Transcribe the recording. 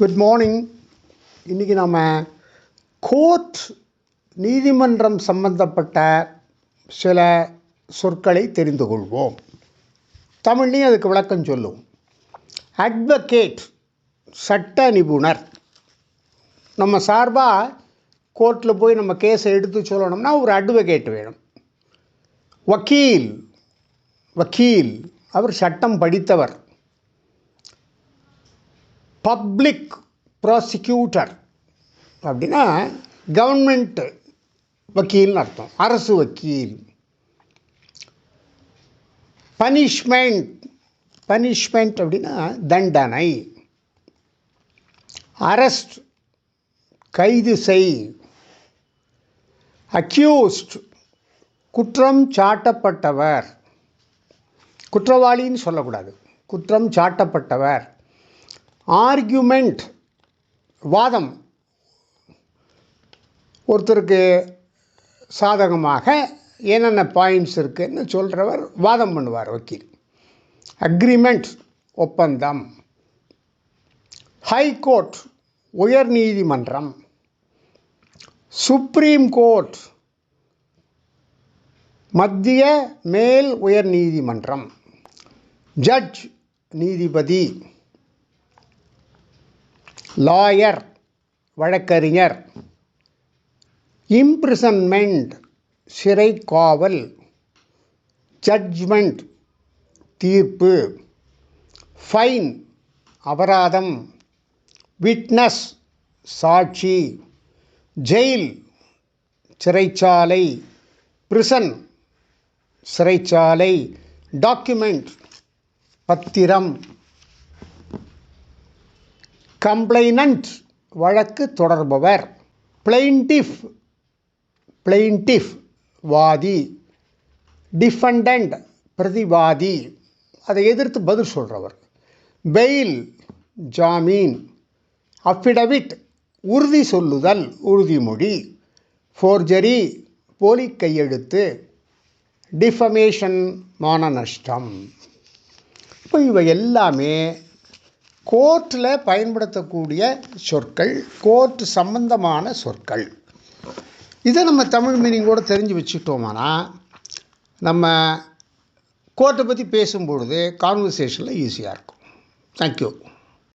Good morning இன்றைக்கி நம்ம court நீதிமன்றம் சம்பந்தப்பட்ட சில சொற்களை தெரிந்து கொள்வோம். தமிழ்லையும் அதுக்கு விளக்கம் சொல்லும். அட்வொகேட் சட்ட நிபுணர். நம்ம சார்பாக கோர்ட்டில் போய் நம்ம கேஸை எடுத்து சொல்லணும்னா ஒரு அட்வொகேட் வேணும். வக்கீல் வக்கீல் அவர் சட்டம் படித்தவர். பப்ளிக் ப்ராசிக்யூட்டர் அப்படின்னா கவர்மெண்ட் வக்கீல்னு அர்த்தம் அரசு வக்கீல். பனிஷ்மெண்ட் பனிஷ்மெண்ட் அப்படின்னா தண்டனை. அரெஸ்ட் கைது செய். அக்யூஸ்ட் குற்றம் சாட்டப்பட்டவர். குற்றவாளின்னு சொல்லக்கூடாது. குற்றம் சாட்டப்பட்டவர். ஆர்கியூமெண்ட் வாதம். ஒருத்தருக்கு சாதகமாக என்னென்ன பாயிண்ட்ஸ் இருக்குதுன்னு சொல்கிறவர் வாதம் பண்ணுவார் வக்கீல். அக்ரிமெண்ட் ஒப்பந்தம். ஹைகோர்ட் உயர் நீதிமன்றம். சுப்ரீம் கோர்ட் மத்திய மேல் உயர் நீதிமன்றம். ஜட்ஜ் நீதிபதி. லாயர் வழக்கறிஞர். இம்ப்ரிசன்மெண்ட் சிறைக்காவல் ஜட்ஜ்மெண்ட் தீர்ப்பு. ஃபைன் அபராதம். விட்னஸ் சாட்சி. ஜெயில் சிறைச்சாலை. பிரிசன் சிறைச்சாலை. டாக்குமெண்ட் பத்திரம். கம்ப்ளைனண்ட் வழக்கு தொடர்பவர். பிளைன்டிஃப் பிளைன்டிஃப் வாதி. டிஃபண்டண்ட் பிரதிவாதி. அதை எதிர்த்து பதில் சொல்கிறவர் பெயில் ஜாமீன். அஃபிடவிட் உறுதி சொல்லுதல் உறுதிமொழி. ஃபோர்ஜரி போலி கையெழுத்து. டிஃபமேஷன் மான நஷ்டம். இப்போ இவை எல்லாமே கோர்ட்டில் பயன்படுத்தக்கூடிய சொற்கள் கோர்ட் சம்பந்தமான சொற்கள். இதை நம்ம தமிழ் மீனிங்கோடு தெரிஞ்சு வச்சுக்கிட்டோம்னா நம்ம கோர்ட்டை பற்றி பேசும்பொழுது கான்வர்சேஷனில் ஈஸியாக இருக்கும். தேங்க்யூ